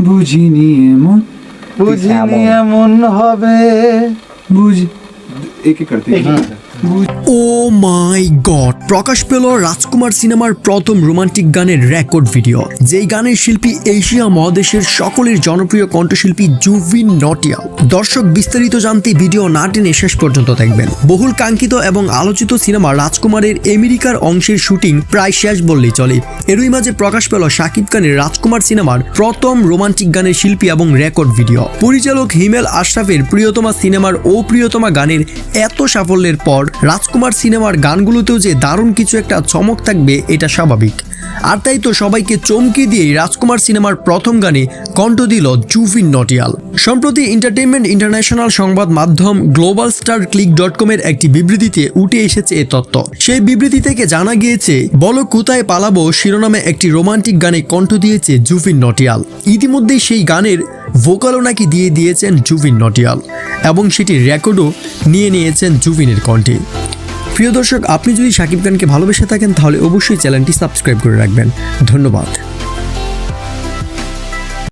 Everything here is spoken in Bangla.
বুঝিনি এমন বুঝিনি এমন হবে। বুঝ একে করতে ও মাই গড প্রকাশ পেল রাজকুমার সিনেমার প্রথম রোমান্টিক গানের রেকর্ড ভিডিও। যেই গানের শিল্পী এশিয়া মহাদেশের সকলের জনপ্রিয় কণ্ঠশিল্পী জুভিন নটিয়াল। দর্শক বিস্তারিত জানতে ভিডিও না টেনে শেষ পর্যন্ত দেখবেন। বহুল কাঙ্ক্ষিত এবং আলোচিত সিনেমা রাজকুমারের আমেরিকার অংশের শুটিং প্রায় শেষ বললেই চলে। এরই মাঝে প্রকাশ পেল শাকিব খানের রাজকুমার সিনেমার প্রথম রোমান্টিক গানের শিল্পী এবং রেকর্ড ভিডিও। পরিচালক হিমেল আশরাফের প্রিয়তমা সিনেমার ও প্রিয়তমা গানের এত সাফল্যের পর রাজকুমার সিনেমার গানগুলোতেও যে দারুণ কিছু একটা চমক থাকবে, এটা স্বাভাবিক। আর তাই তো সবাইকে চমকে দিয়েই রাজকুমার সিনেমার প্রথম গানে কণ্ঠ দিল জুফিন নটিয়াল। সম্প্রতি এন্টারটেইনমেন্ট ইন্টারন্যাশনাল সংবাদ মাধ্যম গ্লোবাল স্টার ক্লিক ডট কমের একটি বিবৃতিতে উঠে এসেছে এ তত্ত্ব সেই বিবৃতি থেকে জানা গিয়েছে, বলো কোথায় পালাবো শিরোনামে একটি রোমান্টিক গানে কণ্ঠ দিয়েছে জুফিন নটিয়াল। ইতিমধ্যেই সেই গানের ভোকালও নাকি দিয়ে দিয়েছেন জুফিন নটিয়াল। এবং সেটি রেকর্ডও নিয়ে নিয়েছেন জুবিনের কণ্ঠে। প্রিয় দর্শক, আপনি যদি সাকিব খানকে ভালোবেসে থাকেন, তাহলে অবশ্যই চ্যানেলটি সাবস্ক্রাইব করে রাখবেন। ধন্যবাদ।